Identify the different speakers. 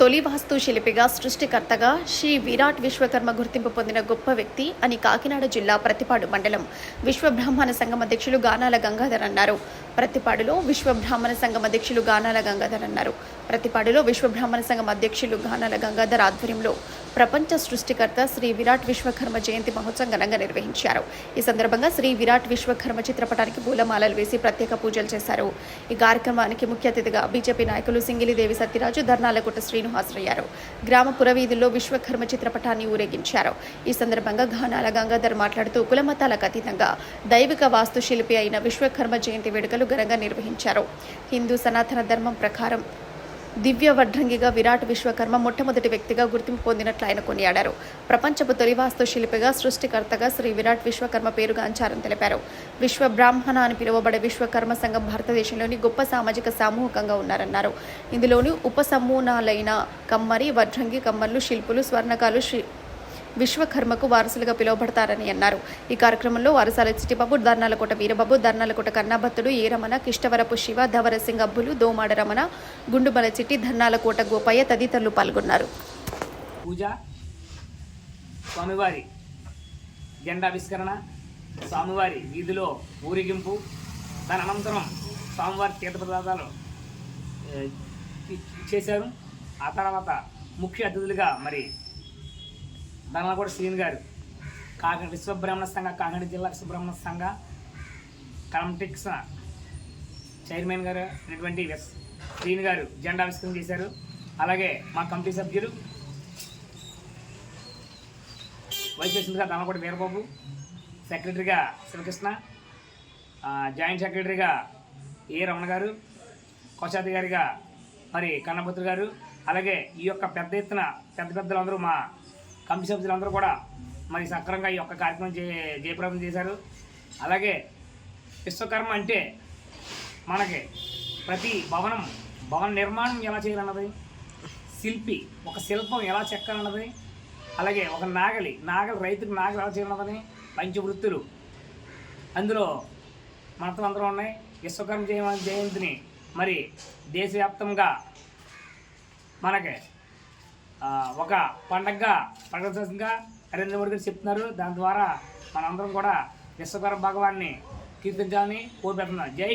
Speaker 1: తొలి వాస్తు శిల్పిగా సృష్టికర్తగా శ్రీ విరాట్ విశ్వకర్మ గుర్తింపు పొందిన గొప్ప వ్యక్తి అని కాకినాడ జిల్లా ప్రతిపాడు మండలం. విశ్వబ్రాహ్మణ సంఘం అధ్యక్షులు గానాల గంగాధర్ అన్నారు. ప్రతిపాడులో విశ్వబ్రాహ్మణ సంఘం అధ్యక్షులు గానాల గంగాధర్ అన్నారు. ప్రతిపాడులో విశ్వబ్రాహ్మణ సంఘం అధ్యక్షులు ఘానాల గంగాధర్ ఆధ్వర్యంలో ప్రపంచ సృష్టికర్త శ్రీ విరాట్ విశ్వకర్మ జయంతి మహోత్సవం ఘనంగా నిర్వహించారు. ఈ సందర్భంగా శ్రీ విరాట్ విశ్వకర్మ చిత్రపటానికి పూలమాలలు వేసి ప్రత్యేక పూజలు చేశారు. ఈ కార్యక్రమానికి ముఖ్య అతిథిగా బీజేపీ నాయకులు సింగిలిదేవి సత్యరాజు ధర్నాలగుట్ట శ్రీను హాజరయ్యారు గ్రామ పురవీధుల్లో విశ్వకర్మ చిత్రపటాన్ని ఊరేగించారు. ఈ సందర్భంగా ఘానాల గంగాధర్ మాట్లాడుతూ కులమతాలకు అతీతంగా దైవిక వాస్తుశిల్పి అయిన విశ్వకర్మ జయంతి వేడుకలు ఘనంగా నిర్వహించారు. హిందూ సనాతన ధర్మం ప్రకారం దివ్య వడ్రంగిగా విరాట్ విశ్వకర్మ మొట్టమొదటి వ్యక్తిగా గుర్తింపు పొందినట్లు ఆయన కొనియాడారు. ప్రపంచపు తొలివాస్తు శిల్పిగా సృష్టికర్తగా శ్రీ విరాట్ విశ్వకర్మ పేరుగాంచారని తెలిపారు. విశ్వ బ్రాహ్మణ అని పిలువబడే విశ్వకర్మ సంఘం భారతదేశంలోని గొప్ప సామాజిక సామూహికంగా ఉన్నారన్నారు. ఇందులోని ఉపసమూహాలైన కమ్మరి వడ్రంగి కమ్మర్లు శిల్పులు స్వర్ణకాలు శ్రీ విశ్వకర్మకు వారసులుగా పిలువబడతారని అన్నారు. ఈ కార్యక్రమంలో వారసాల చిట్టిబాబు దర్నాలకోట వీరబాబు దర్నాలకోట కన్నాభత్తుడు ఏ రమణ కిష్టవరపు శివ ధవరసింగ్ అబ్బులు దోమాడ రమణ గుండుబల చిట్టి ధర్నాలకోట గోపయ్య తదితరులు పాల్గొన్నారు.
Speaker 2: పూజ స్వామివారి జెండావిష్కరణ స్వామివారి వీధిలో ఊరేగింపు దాని అనంతరం స్వామివారి తీర్థప్రదార్థాలు ఏ, చేశారు. ఆ తర్వాత ముఖ్య అతిథులుగా మరి కూడా శ్రీని గారు. కాకినాడ విశ్వబ్రాహ్మణ సంఘ కాకినాడ జిల్లా విశ్వబ్రాహ్మణ సంఘ కమిటిక్స్ చైర్మన్ గారు అయినటువంటి ఎస్ శ్రీని గారు జెండా ఆవిష్కరణ చేశారు. అలాగే మా కమిటీ సభ్యులు వైస్ ప్రెసిడెంట్గా దామకోటి వీరబాబు సెక్రటరీగా శివకృష్ణ జాయింట్ సెక్రటరీగా ఏ రమణ గారు కోశాధికారిగా మరి కన్నపత్రి గారు అలాగే ఈ యొక్క పెద్ద ఎత్తున పెద్ద పెద్దలందరూ మా కమిటీ సభ్యులందరూ కూడా మరి సక్రమంగా ఈ యొక్క కార్యక్రమం చే జయప్రదం చేశారు. అలాగే విశ్వకర్మ అంటే మనకి ప్రతి భవనం భవన నిర్మాణం ఎలా చేయాలన్నది శిల్పి ఒక శిల్పం ఎలా చెక్కాలన్నది అలాగే ఒక నాగలి నాగలి రైతుకు నాగలి ఎలా చేయాలన్నదని పంచవృత్తులు. అందులో మనతో అందరూ ఉన్నాయి. విశ్వకర్మ జయ జయంతిని మరి దేశవ్యాప్తంగా మనకి ఒక పండగగా ప్రకటించగా నరేంద్ర మోడీ గారు చెప్తున్నారు. దాని ద్వారా మనందరం కూడా విశ్వకర భగవాన్ని కీర్తించాలని కోరుపెడుతున్నాం జై